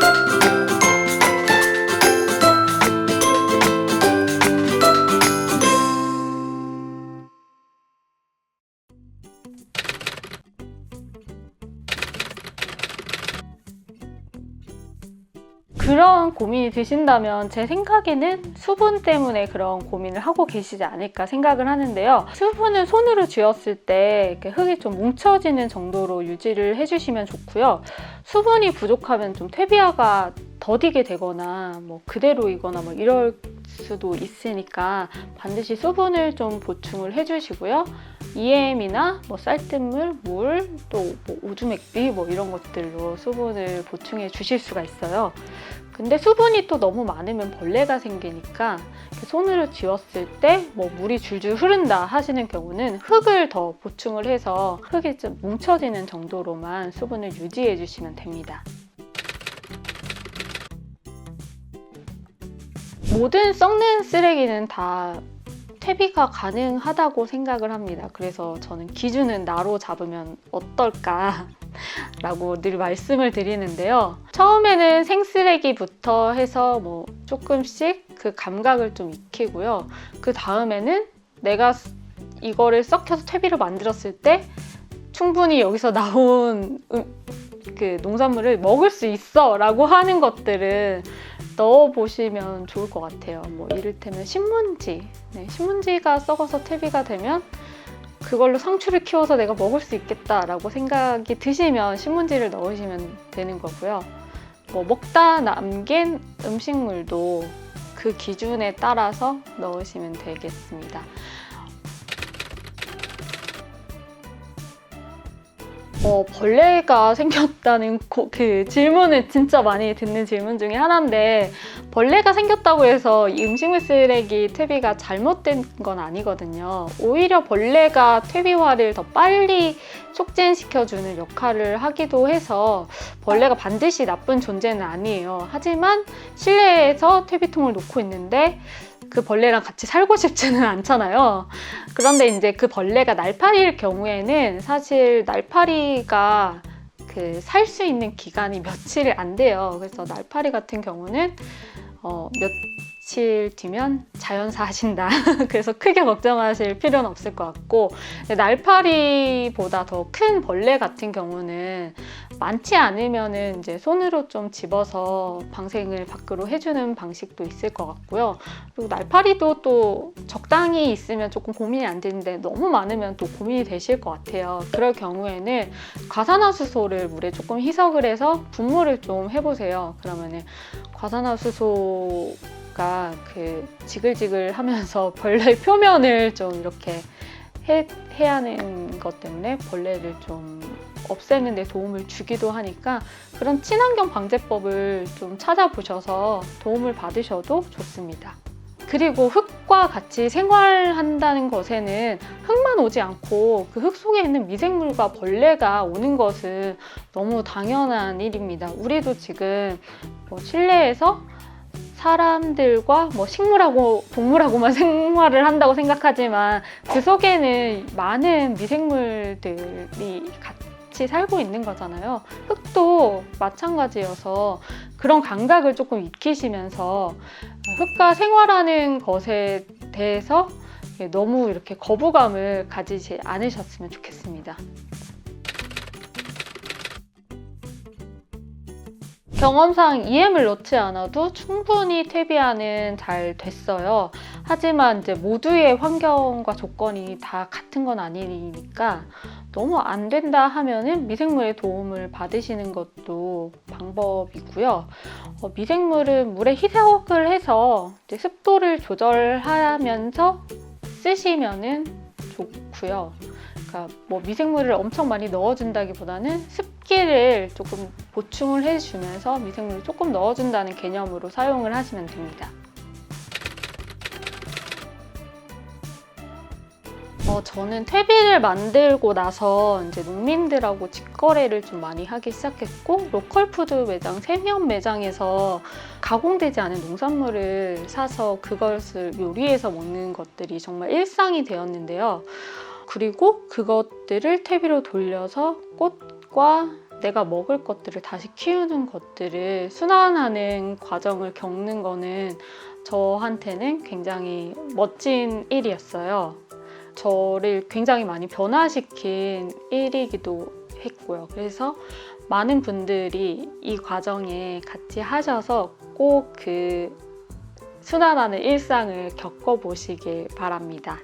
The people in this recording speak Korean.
thank you 그런 고민이 드신다면 제 생각에는 수분 때문에 그런 고민을 하고 계시지 않을까 생각을 하는데요. 수분은 손으로 쥐었을 때 흙이 좀 뭉쳐지는 정도로 유지를 해주시면 좋고요. 수분이 부족하면 좀 퇴비아가 더디게 되거나 뭐 그대로이거나 뭐 이럴 수도 있으니까 반드시 수분을 좀 보충을 해주시고요. EM이나 뭐 쌀뜨물, 물, 또뭐 오주맥비 뭐 이런 것들로 수분을 보충해 주실 수가 있어요. 근데 수분이 또 너무 많으면 벌레가 생기니까 손으로 쥐었을 때 뭐 물이 줄줄 흐른다 하시는 경우는 흙을 더 보충을 해서 흙이 좀 뭉쳐지는 정도로만 수분을 유지해 주시면 됩니다. 모든 썩는 쓰레기는 다 퇴비가 가능하다고 생각을 합니다. 그래서 저는 기준은 나로 잡으면 어떨까? 라고 늘 말씀을 드리는데요. 처음에는 생쓰레기부터 해서 뭐 조금씩 그 감각을 좀 익히고요. 그 다음에는 내가 이거를 썩혀서 퇴비를 만들었을 때 충분히 여기서 나온 음, 그 농산물을 먹을 수 있어 라고 하는 것들은 넣어 보시면 좋을 것 같아요. 뭐 이를테면 신문지, 네, 신문지가 썩어서 퇴비가 되면 그걸로 상추를 키워서 내가 먹을 수 있겠다라고 생각이 드시면 신문지를 넣으시면 되는 거고요. 뭐 먹다 남긴 음식물도 그 기준에 따라서 넣으시면 되겠습니다. 어, 벌레가 생겼다는 고- 그 질문을 진짜 많이 듣는 질문 중에 하나인데 벌레가 생겼다고 해서 이 음식물 쓰레기 퇴비가 잘못된 건 아니거든요. 오히려 벌레가 퇴비화를 더 빨리 촉진시켜주는 역할을 하기도 해서 벌레가 반드시 나쁜 존재는 아니에요. 하지만 실내에서 퇴비통을 놓고 있는데 그 벌레랑 같이 살고 싶지는 않잖아요. 그런데 이제 그 벌레가 날파리일 경우에는 사실 날파리가 그 살 수 있는 기간이 며칠이 안 돼요. 그래서 날파리 같은 경우는 어, 며칠 뒤면 자연사 하신다. 그래서 크게 걱정하실 필요는 없을 것 같고 날파리보다 더 큰 벌레 같은 경우는 많지 않으면은 이제 손으로 좀 집어서 방생을 밖으로 해주는 방식도 있을 것 같고요. 그리고 날파리도 또 적당히 있으면 조금 고민이 안 되는데 너무 많으면 또 고민이 되실 것 같아요. 그럴 경우에는 과산화수소를 물에 조금 희석을 해서 분무를 좀 해보세요. 그러면은 과산화수소 가그 지글지글 하면서 벌레 표면을 좀 이렇게 해, 해야 하는 것 때문에 벌레를 좀 없애는 데 도움을 주기도 하니까 그런 친환경 방제법을 좀 찾아보셔서 도움을 받으셔도 좋습니다. 그리고 흙과 같이 생활한다는 것에는 흙만 오지 않고 그 흙 속에 있는 미생물과 벌레가 오는 것은 너무 당연한 일입니다. 우리도 지금 뭐 실내에서 사람들과 뭐 식물하고 동물하고만 생활을 한다고 생각하지만 그 속에는 많은 미생물들이 같이 살고 있는 거잖아요. 흙도 마찬가지여서 그런 감각을 조금 익히시면서 흙과 생활하는 것에 대해서 너무 이렇게 거부감을 가지지 않으셨으면 좋겠습니다. 경험상 EM을 넣지 않아도 충분히 퇴비화는 잘 됐어요. 하지만 이제 모두의 환경과 조건이 다 같은 건 아니니까 너무 안 된다 하면은 미생물의 도움을 받으시는 것도 방법이고요. 어, 미생물은 물에 희석을 해서 습도를 조절하면서 쓰시면은 좋고요. 그러니까 뭐 미생물을 엄청 많이 넣어준다기보다는 습 기를 조금 보충을 해주면서 미생물을 조금 넣어준다는 개념으로 사용을 하시면 됩니다. 어, 저는 퇴비를 만들고 나서 이제 농민들하고 직거래를 좀 많이 하기 시작했고 로컬 푸드 매장, 세면 매장에서 가공되지 않은 농산물을 사서 그것을 요리해서 먹는 것들이 정말 일상이 되었는데요. 그리고 그것들을 퇴비로 돌려서 꽃 과 내가 먹을 것들을 다시 키우는 것들을 순환하는 과정을 겪는 거는 저한테는 굉장히 멋진 일이었어요. 저를 굉장히 많이 변화시킨 일이기도 했고요. 그래서 많은 분들이 이 과정에 같이 하셔서 꼭 그 순환하는 일상을 겪어보시길 바랍니다.